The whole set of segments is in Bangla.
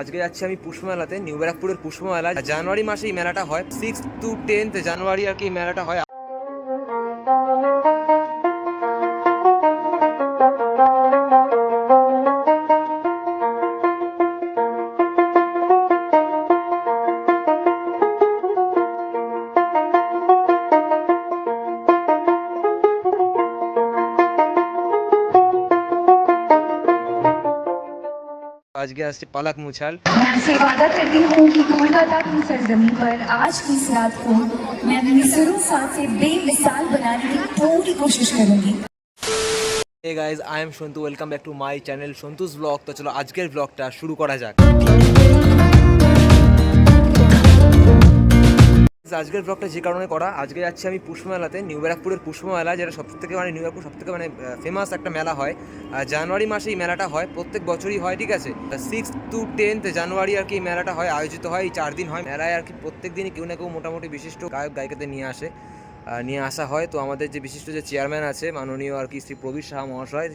আজকে যাচ্ছি আমি পুষ্পমেলাতে, নিউ ব্যারাকপুরের পুষ্পমেলা জানুয়ারি মাসে এই মেলাটা হয়। সিক্স টু টেন্থ জানুয়ারি আর কি মেলাটা হয়। আজকে আসছে পালাক মুছাল मैं आपसे वादा करती हूँ कि कोलकाता की सरजमी पर आज की इस रात को मैं अपनी सुरों साथ से बेमिसाल बनाने की पूरी कोशिश करूंगी hey guys I am Santu welcome back to my channel Santu's vlog তো চলো আজকের ব্লগটা শুরু করা যাক আজকের ব্লগটা যে কারণে করা, আজকে যাচ্ছি আমি পুষ্পমেলাতে, নিউ ব্যারাকপুরের পুষ্পমেলা, যেটা সব থেকে মানে নিউ ব্যারাকপুর সব থেকে মানে ফেমাস একটা মেলা হয়। জানুয়ারি মাসে এই মেলাটা হয়, প্রত্যেক বছরই হয়, ঠিক আছে? সিক্স টু টেন্থ জানুয়ারি আর কি এই মেলাটা হয়, আয়োজিত হয়, এই চার দিন হয়। মেলায় আর কি প্রত্যেক দিনই কেউ না কেউ মোটামুটি বিশিষ্ট গায়ক, গায়িকাদের নিয়ে আসে নিয়ে আসা হয়। তো আমাদের যে বিশিষ্ট যে চেয়ারম্যান আছে, মাননীয় আর কি শ্রী প্রবীর শাহ মহাশয়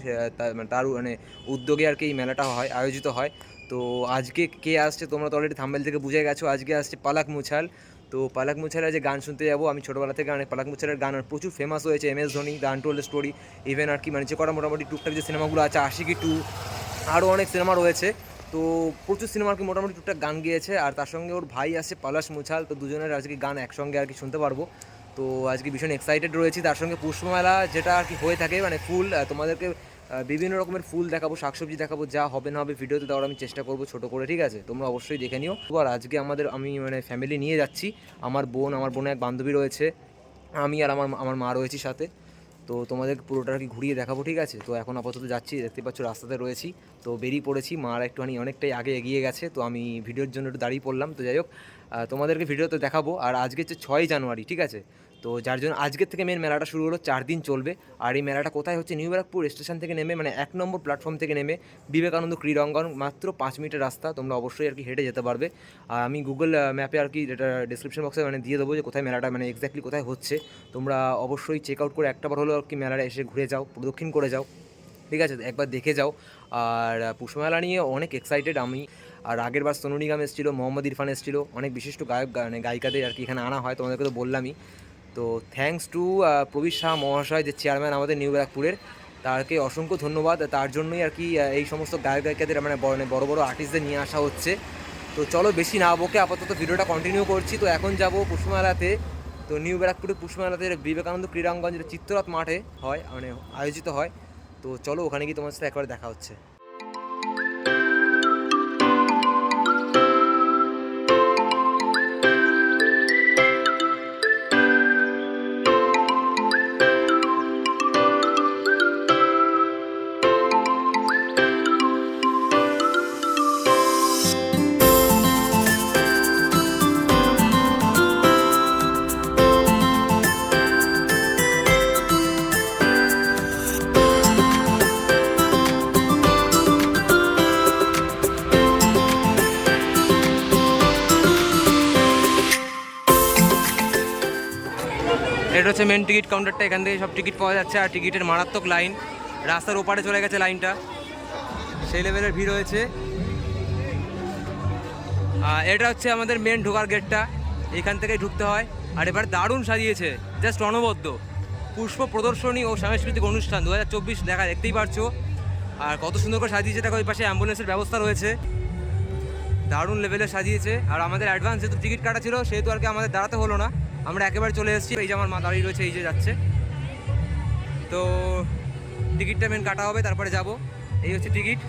মানে তার মানে উদ্যোগে আর কি এই মেলাটা হয়, আয়োজিত হয়। তো আজকে কে আসছে, তোমরা তো অলরেডি থাম্বেল থেকে বুঝে গেছো, আজকে আসছে পালাক মুছাল। তো পালাক মুছালের যে গান শুনতে যাব, আমি ছোটোবেলা থেকে অনেক পালাক মুছালের গান আর প্রচুর ফেমাস হয়েছে M S Dhoni the untold story even আর কি মানে যে কটা মোটামুটি টুকটাক যে সিনেমাগুলো আছে, আশিকি টু আরও অনেক সিনেমা রয়েছে। তো প্রচুর সিনেমা আর কি মোটামুটি টুকটাক গান গিয়েছে, আর তার সঙ্গে ওর ভাই আছে পলাশ মুছাল, তো দুজনের আজকে গান একসঙ্গে আর কি শুনতে পারব। তো আজকে ভীষণ এক্সাইটেড রয়েছি, তার সঙ্গে পুষ্পমেলা যেটা আর কি হয়ে থাকে মানে ফুল তোমাদেরকে বিভিন্ন রকমের ফুল দেখাবো, শাকসবজি দেখাবো, যা হবে না হবে ভিডিওতে দেওয়ার আমি চেষ্টা করব ছোটো করে, ঠিক আছে? তোমরা অবশ্যই দেখে নিও। আর আজকে আমাদের আমি মানে ফ্যামিলি নিয়ে যাচ্ছি। আমার বোন, আমার বোনের এক বান্ধবী রয়েছে। আমি আর আমার আমার মা রয়েছি সাথে। তো তোমাদের পুরোটা আর কি ঘুরিয়ে দেখাবো, ঠিক আছে? তো এখন আপাতত যাচ্ছি, দেখতে পাচ্ছ রাস্তাতে রয়েছি। তো বেরিয়ে পড়েছি মার একটুখানি অনেকটাই আগে এগিয়ে গেছে। তো আমি ভিডিওর জন্য একটু দাঁড়িয়ে পড়লাম। তো যাই হোক তোমাদেরকে ভিডিওতে দেখাবো। আর আজকে হচ্ছে ছয়ই জানুয়ারি, ঠিক আছে? তো যার জন্য আজকের থেকে মেন মেলাটা শুরু হলো, চার দিন চলবে। আর এই মেলাটা কোথায় হচ্ছে? নিউ ব্যারাকপুর স্টেশন থেকে নেমে মানে এক নম্বর প্ল্যাটফর্ম থেকে নেমে বিবেকানন্দ ক্রীড়াঙ্গন, মাত্র পাঁচ মিনিটের রাস্তা। তোমরা অবশ্যই আর কি হেঁটে যেতে পারবে। আর আমি গুগল ম্যাপে আর কি এটা ডিসক্রিপশন বক্সে মানে দিয়ে দেবো যে কোথায় মেলাটা মানে এক্স্যাক্টলি কোথায় হচ্ছে। তোমরা অবশ্যই চেক আউট করে একটাবার হলেও আর কি মেলাটা এসে ঘুরে যাও, প্রদক্ষিণ করে যাও। ঠিক আছে? একবার দেখে যাও। আর পুষ্পমেলা নিয়ে অনেক এক্সাইটেড আমি। আর আগের বার সোনু নিগম এসেছিল, মোহাম্মদ ইরফান এসেছিল। অনেক বিশিষ্ট গায়ক মানে গায়িকাদের আর কি এখানে আনা হয়, তোমাদেরকে তো বললামই। তো থ্যাঙ্কস টু প্রবীর শাহ মহাশয়, যে চেয়ারম্যান আমাদের নিউ ব্যারাকপুরের তারকে অসংখ্য ধন্যবাদ। তার জন্যই আর কি এই সমস্ত গায়ক গায়িকাদের মানে বড় মানে বড় বড় আর্টিস্টদের নিয়ে আসা হচ্ছে। তো চলো বেশি না বকে আপাতত ভিডিওটা কন্টিনিউ করছি। তো এখন যাব পুষ্পমেলাতে। তো নিউ ব্যারাকপুরে পুষ্পমেলাতে বিবেকানন্দ ক্রীড়াঙ্গন, যেটা চিত্তরথ মাঠে হয় মানে আয়োজিত হয়। তো চলো ওখানে গিয়ে তোমার সাথে একবার দেখা হচ্ছে। হচ্ছে মেন টিকিট কাউন্টারটা এখান থেকে সব টিকিট পাওয়া যাচ্ছে আর টিকিটের মারাত্মক লাইন রাস্তার ওপারে চলে গেছে লাইনটা সেই লেভেলের ভিড় হয়েছে এটা হচ্ছে আমাদের মেন ঢোকার গেটটা এখান থেকেই ঢুকতে হয়। আর এবার দারুণ সাজিয়েছে। জাস্ট অনবদ্য। পুষ্প প্রদর্শনী ও সাংস্কৃতিক অনুষ্ঠান। দু হাজার চব্বিশ দেখা, দেখতেই পারছ। আর কত সুন্দর করে সাজিয়েছে। দেখো ওই পাশে অ্যাম্বুলেন্সের ব্যবস্থা রয়েছে। দারুণ লেভেলে সাজিয়েছে। আর আমাদের অ্যাডভান্স যেহেতু টিকিট কাটা ছিল, সেহেতু আর কি আমাদের দাঁড়াতে হলো না। আমরা একেবারে চলে এসেছি। এই যে আমার মা দাঁড়িয়ে রয়েছে, এই যে যাচ্ছে। তো টিকিটটা মেন কাটা হবে, তারপরে যাব। এই হচ্ছে টিকিট।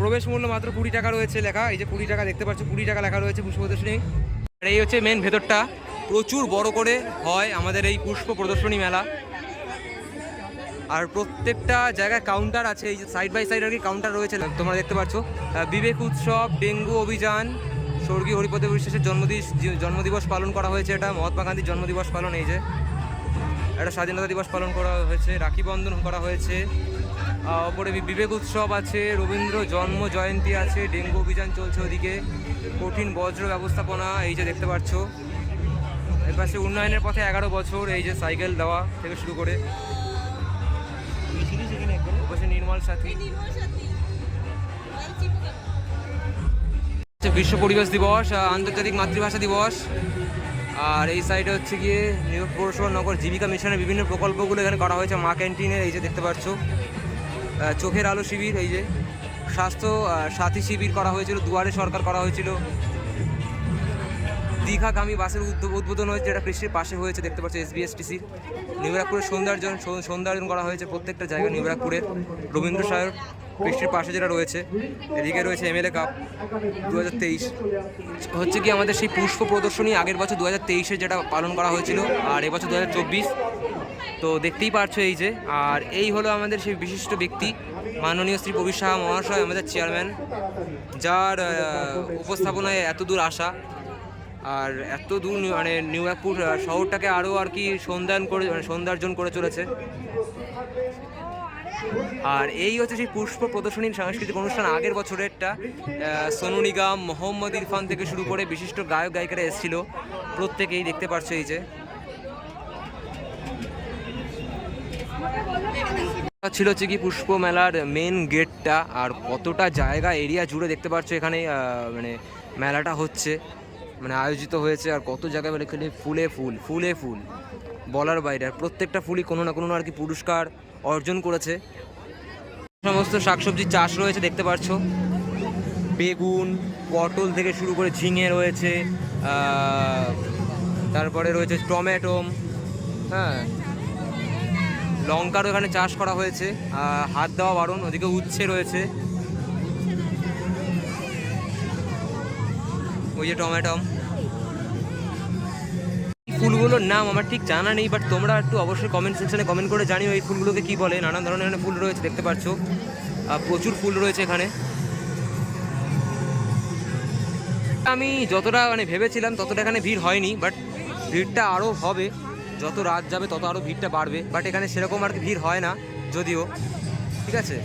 প্রবেশ মূল্য মাত্র কুড়ি টাকা রয়েছে লেখা। এই যে কুড়ি টাকা দেখতে পাচ্ছ, কুড়ি টাকা লেখা রয়েছে পুষ্প প্রদর্শনী আর এই হচ্ছে মেন ভেতরটা। প্রচুর বড় করে হয় আমাদের এই পুষ্প প্রদর্শনী মেলা। আর প্রত্যেকটা জায়গায় কাউন্টার আছে, এই যে সাইড বাই সাইড আর কি কাউন্টার রয়েছে। তোমরা দেখতে পাচ্ছ বিবেক উৎসব, ডেঙ্গু অভিযান স্বর্গীয় হরিপদ বিশ্বাসের জন্মদিস জন্মদিবস পালন করা হয়েছে এটা। মহাত্মা গান্ধীর জন্মদিবস পালন এই যে। একটা স্বাধীনতা দিবস পালন করা হয়েছে রাখি বন্ধন করা হয়েছে। ওপরে বি- বিবেক উৎসব আছে রবীন্দ্র জন্ম জয়ন্তী আছে ডেঙ্গু অভিযান চলছে ওদিকে। কঠিন বজ্র ব্যবস্থাপনা এই যে দেখতে পাচ্ছ। এর পাশে উন্নয়নের পথে এগারো বছর এই যে সাইকেল দেওয়া থেকে শুরু করে। নির্মল সাথী। বিশ্ব পরিবেশ দিবস আন্তর্জাতিক মাতৃভাষা দিবস। আর এই সাইডে হচ্ছে গিয়ে নিউ পৌরসভা নগর জীবিকা মিশনের বিভিন্ন প্রকল্পগুলো এখানে করা হয়েছে। মা ক্যান্টিনের এই যে দেখতে পাচ্ছ চোখের আলো শিবির, এই যে স্বাস্থ্য সাথী শিবির করা হয়েছিল, দুয়ারে সরকার করা হয়েছিল। দীঘাগামী বাসের উদ্বোধন হয়েছে, যেটা কৃষির পাশে হয়েছে, দেখতে পাচ্ছ এসবিএসটিসির নিউরাকপুরের সৌন্দর্যন সৌন্দর্য সৌন্দর্যন করা হয়েছে প্রত্যেকটা জায়গা নিউরাকপুরের রবীন্দ্র সায়র কৃষির পাশে যেটা রয়েছে, এদিকে রয়েছে এমএলএ কাপ দু হাজার তেইশ। হচ্ছে কি আমাদের সেই পুষ্প প্রদর্শনী আগের বছর দু হাজার তেইশে যেটা পালন করা হয়েছিল, আর এবছর দু হাজার চব্বিশ। তো দেখতেই পারছ এই যে, আর এই হলো আমাদের সেই বিশিষ্ট ব্যক্তি, মাননীয় শ্রী প্রবীর সাহা মহাশয়, আমাদের চেয়ারম্যান যার উপস্থাপনায় এত দূর আসা, আর এত দূর মানে নিউ শহরটাকে আরও আর কি সন্ধান করে মানে সৌন্দর্যন করে চলেছে। আর এই হচ্ছে সেই পুষ্প প্রদর্শনীর সাংস্কৃতিক অনুষ্ঠান। আগের বছরেরটা সোনু নিগম, মোহাম্মদ ইরফান থেকে শুরু করে বিশিষ্ট গায়ক, গায়িকারা এসেছিল। প্রত্যেকেই দেখতে পারছ এই যে। ছিল হচ্ছে কি পুষ্প মেলার মেন গেটটা আর কতটা জায়গা এরিয়া জুড়ে দেখতে পাচ্ছ এখানে মানে মেলাটা হচ্ছে মানে আয়োজিত হয়েছে, আর কত জায়গায় মানে এখানে ফুলে ফুল ফুলে ফুল, বলার বাইরে। আর প্রত্যেকটা ফুলই কোনো না কোনো আর কি পুরস্কার অর্জন করেছে। সমস্ত শাকসবজির চাষ রয়েছে, দেখতে পাচ্ছ। বেগুন, পটল থেকে শুরু করে ঝিঙে রয়েছে তারপরে রয়েছে টমেটো হ্যাঁ। লঙ্কারও এখানে চাষ করা হয়েছে হাত দেওয়া বারণ, ওদিকে উচ্ছে রয়েছে। ওই যে টমেটো। এই ফুলগুলোর নাম আমার ঠিক জানা নেই বাট তোমরা একটু অবশ্যই কমেন্ট সেকশনে কমেন্ট করে জানিও এই ফুলগুলোকে কি বলে। নানান ধরনের ফুল রয়েছে, দেখতে পাচ্ছ। প্রচুর ফুল রয়েছে এখানে। আমি যতটা মানে ভেবেছিলাম, ততটা এখানে ভিড় হয়নি বাট ভিড়টা আরও হবে। যত রাত যাবে, তত আরও ভিড়টা বাড়বে। বাট এখানে সেরকম আর কি ভিড় হয় না, যদিও। ঠিক আছে?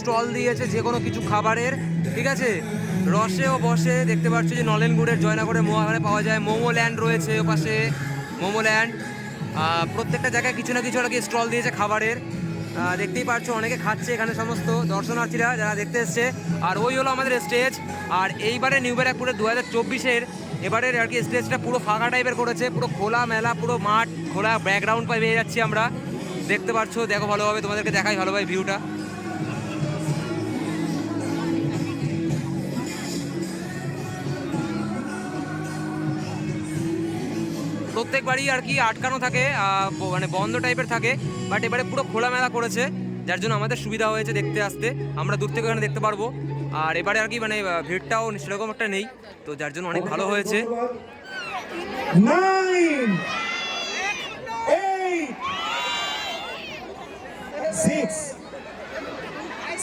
স্টল দিয়েছে যে কোনো কিছু খাবারের, ঠিক আছে? রসে ও বসে, দেখতে পাচ্ছ যে নলেন গুড়ের জয়নগরে মোয়াখানে পাওয়া যায়। মোমো ল্যান্ড রয়েছে ওপাশে মোমো ল্যান্ড প্রত্যেকটা জায়গায় কিছু না কিছু আর কি স্টল দিয়েছে খাবারের। দেখতেই পাচ্ছ, অনেকে খাচ্ছে এখানে সমস্ত দর্শনার্থীরা যারা দেখতে এসছে। আর ওই হলো আমাদের স্টেজ। আর এইবারে নিউ ব্যারাকপুরে দু হাজার চব্বিশের, এবারের আর কি স্টেজটা পুরো ফাঁকা টাইপের করেছে। পুরো খোলা মেলা, পুরো মাঠ, খোলা ব্যাকগ্রাউন্ড পাই, পেয়ে যাচ্ছি আমরা। দেখতে পাচ্ছ, দেখো ভালোভাবে তোমাদেরকে দেখাই ভালোভাবে ভিউটা প্রত্যেকবারই আর কি আটকানো থাকে মানে বন্ধ টাইপের থাকে বাট এবারে পুরো খোলামেলা করেছে যার জন্য আমাদের সুবিধা হয়েছে দেখতে আসতে আমরা দূর থেকে ওখানে দেখতে পারব আর এবারে আর কি মানে ভিড়টাও সেরকম একটা নেই তো যার জন্য অনেক ভালো হয়েছে।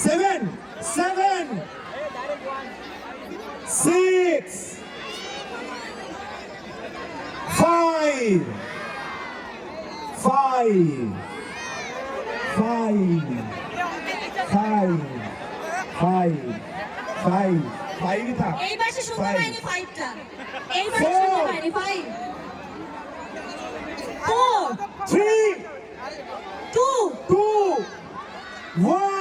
Seven, seven, six, five, five, five, five, five, five, five था এই পাশে শুনতে Five. পাইনি ফাইভটা এই পাশে শুনতে Four. পাইনি five four three. Two two, And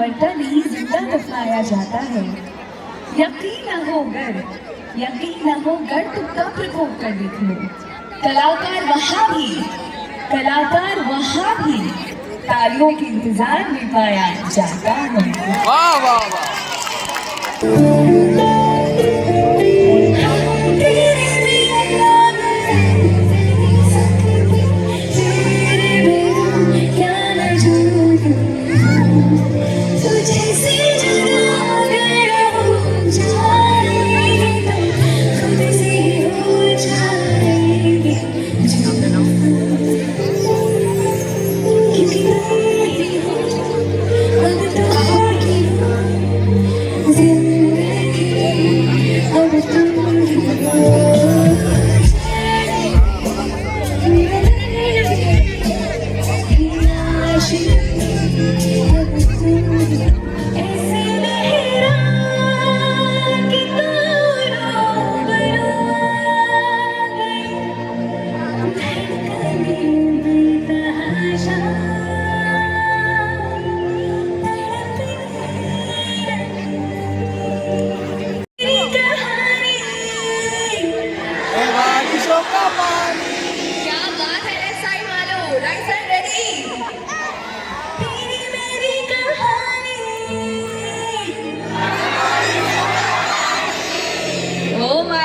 मरता नहीं, ज़िंदा दफनाया जाता है। यकीन न हो गर यकीन न हो गर तो कब रिपोर्ट कर देखो कलाकार वहाँ भी, कलाकार वहाँ भी तालियों के इंतज़ार में पाया जाता है। वाह वाह वाह।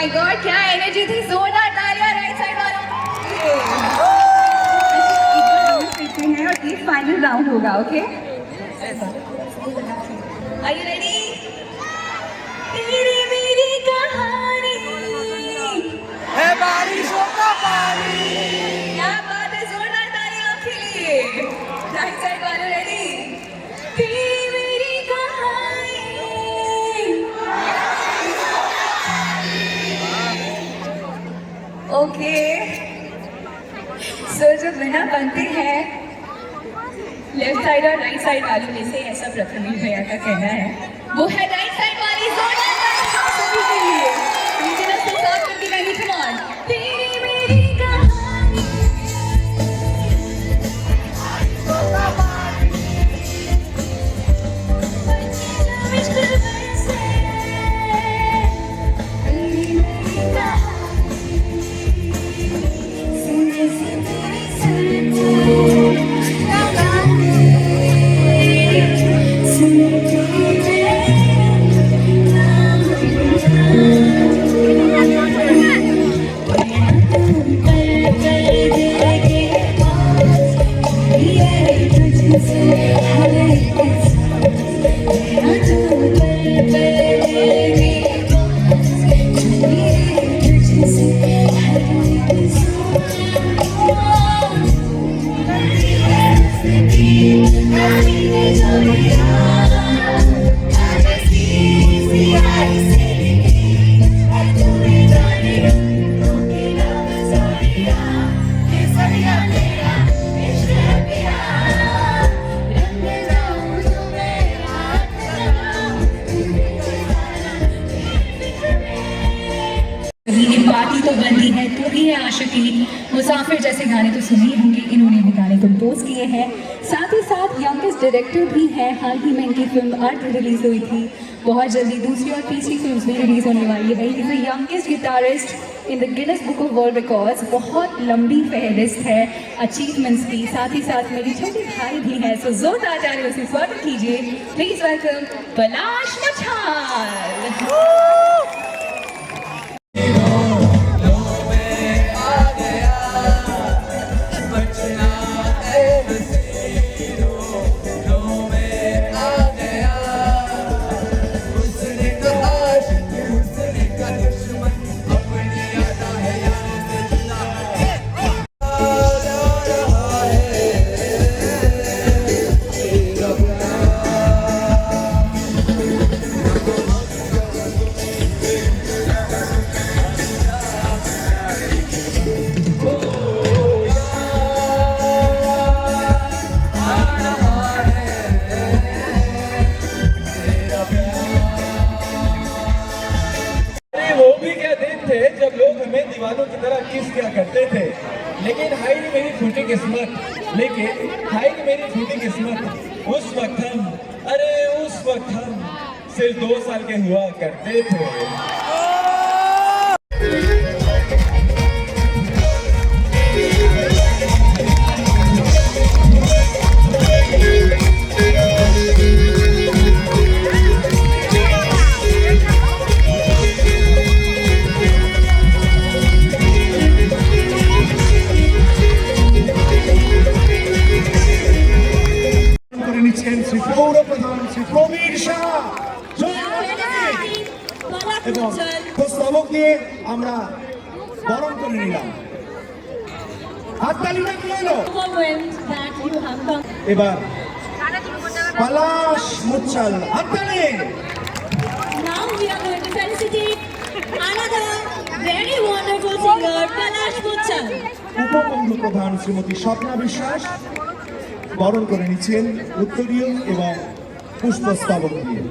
माय गॉड क्या एनर्जी थी? जोरदार तालियाँ राइट साइड वालों। हैं और ये फाइनल राउंड होगा okay are you ready okay. Sir जो बिना बनते हैं लेफ़्ट साइड और राइट साइड वालों में से ऐसा प्रथम भैया का कहना है। वो है राइट साइड तो बंदी है, तू भी है आशिकी मुसाफिर जैसे गाने तो सुने होंगे, इन्होंने भी गाने कंपोज किए हैं। साथ ही साथ यंगेस्ट डायरेक्टर भी हैं, हाल ही में इनकी फ़िल्म अर्थ रिलीज़ हुई थी। बहुत जल्दी दूसरी और तीसरी फ़िल्म भी रिलीज़ होने वाली है। Is the youngest guitarist in the Guinness book of world records बहुत लंबी फहरिस्त है अचीवमेंट्स की। साथ ही साथ मेरी छोटी भाई भी है सो जोरदार तालियों से स्वागत कीजिए। प्लीज़ वेलकम पलाश मछाल दीवानों की तरह किस किया करते थे? लेकिन हाई मेरी छोटी किस्मत, लेकिन हाई मेरी छोटी किस्मत, उस वक्त हम, अरे उस वक्त हम सिर्फ़ दो साल के हुआ करते थे। নিচ্ছেন শ্রী প্রবীর শাহ। এবং প্রস্তাবক দিয়ে আমরা বরণ করে নিলাম। হাততালি না এলো। that you have come. এবার পলাশ মুচ্ছাল হাততালি। Now we are going to felicitate another very wonderful singer, Palash Muchal. উপপৌর প্রধান শ্রীমতী স্বপ্না বিশ্বাস। বরণ করে নিচ্ছেন উত্তরীয় এবং পুষ্পস্তবক দিয়ে.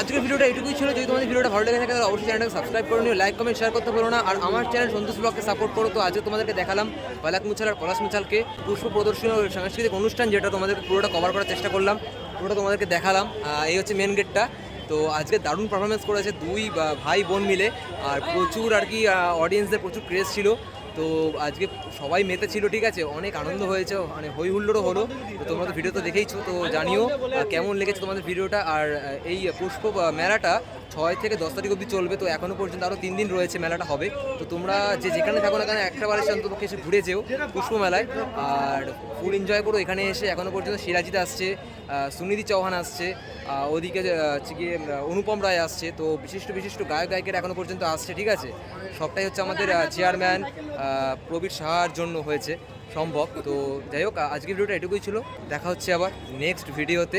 আজকের ভিডিওটা এটুকুই ছিল। যদি তোমাদের ভিডিওটা ভালো লেগে থাকে, তাহলে অবশ্যই চ্যানেলটাকে সাবস্ক্রাইব করে নিও লাইক কমেন্ট শেয়ার করতে পারো না। আর আমার চ্যানেল সন্তোষ ব্লগকে সাপোর্ট করো। তো আজকে তোমাদেরকে দেখালাম পালাক মুছাল আর পলাশ মুছালকে পুষ্প প্রদর্শনী ও সাংস্কৃতিক অনুষ্ঠান, যেটা তোমাদেরকে পুরোটা কভার করার চেষ্টা করলাম। পুরোটা তোমাদেরকে দেখালাম। এই হচ্ছে মেন গেটটা তো আজকে দারুণ পারফরমেন্স করেছে দুই ভাই বোন মিলে। আর প্রচুর আর কি অডিয়েন্সদের প্রচুর ক্রেজ ছিল। তো আজকে সবাই মেতে ছিল, ঠিক আছে? অনেক আনন্দ হয়েছে মানে হই হুল্লোড়ও হলো। তো তোমরা তো ভিডিও তো দেখেইছো, তো জানিও কেমন লেগেছে তোমাদের ভিডিওটা আর এই পুষ্প মেলাটা ছয় থেকে দশ তারিখ অবধি চলবে, তো এখনও পর্যন্ত আরও তিন দিন রয়েছে মেলাটা হবে। তো তোমরা যে যেখানে থাকো না কেন, একটা বার অন্তপক্ষে এসে ঘুরে যেও পুষ্প মেলায় আর ফুল এনজয় করো এখানে এসে, এখনও পর্যন্ত সিরাজিত আসছে সুনিধি চৌহান আসছে ওদিকে গিয়ে অনুপম রায় আসছে, তো বিশিষ্ট বিশিষ্ট গায়ক, গায়িকারা এখনও পর্যন্ত আসছে, ঠিক আছে? সবটাই হচ্ছে আমাদের চেয়ারম্যান প্রবীর সাহার জন্য হয়েছে, সম্ভব। তো যাই হোক আজকের ভিডিওটা এটুকুই ছিল। দেখা হচ্ছে আবার নেক্সট ভিডিওতে